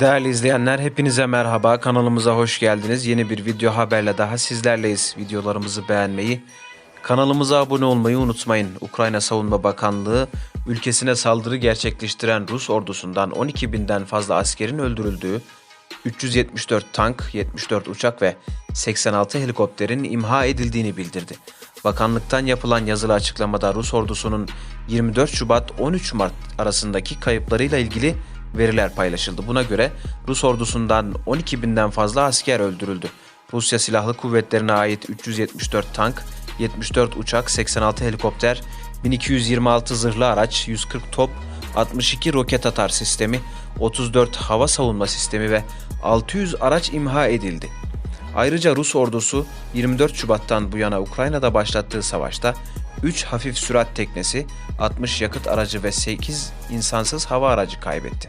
Değerli izleyenler hepinize merhaba kanalımıza hoş geldiniz. Yeni bir video haberle daha sizlerleyiz. Videolarımızı beğenmeyi, kanalımıza abone olmayı unutmayın. Ukrayna Savunma Bakanlığı ülkesine saldırı gerçekleştiren Rus ordusundan 12 binden fazla askerin öldürüldüğü, 374 tank, 74 uçak ve 86 helikopterin imha edildiğini bildirdi. Bakanlıktan yapılan yazılı açıklamada Rus ordusunun 24 Şubat 13 Mart arasındaki kayıplarıyla ilgili veriler paylaşıldı. Buna göre Rus ordusundan 12 binden fazla asker öldürüldü. Rusya Silahlı Kuvvetlerine ait 374 tank, 74 uçak, 86 helikopter, 1226 zırhlı araç, 140 top, 62 roket atar sistemi, 34 hava savunma sistemi ve 600 araç imha edildi. Ayrıca Rus ordusu 24 Şubat'tan bu yana Ukrayna'da başlattığı savaşta 3 hafif sürat teknesi, 60 yakıt aracı ve 8 insansız hava aracı kaybetti.